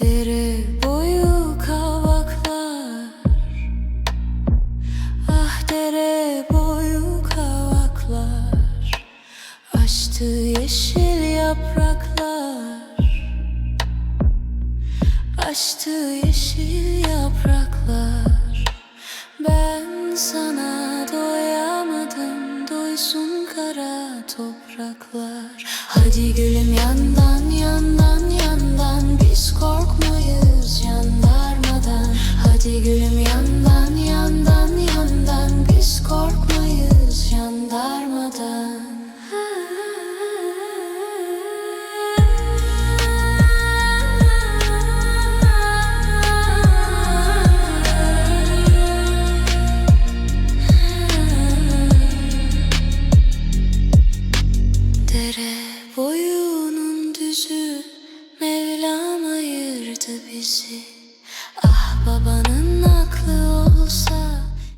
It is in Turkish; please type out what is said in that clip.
Deri boyu kavaklar. Ah dere boyu kavaklar. Açtı yeşil yapraklar. Açtı yeşil yapraklar. Ben sana doyamadım Doysun kara topraklar. Hadi gülüm yandan. Gülüm yandan yandan yandan. Biz korkmayız jandarmadan. Dere boyunun düzü Mevlam ayırdı bizi Ah babanın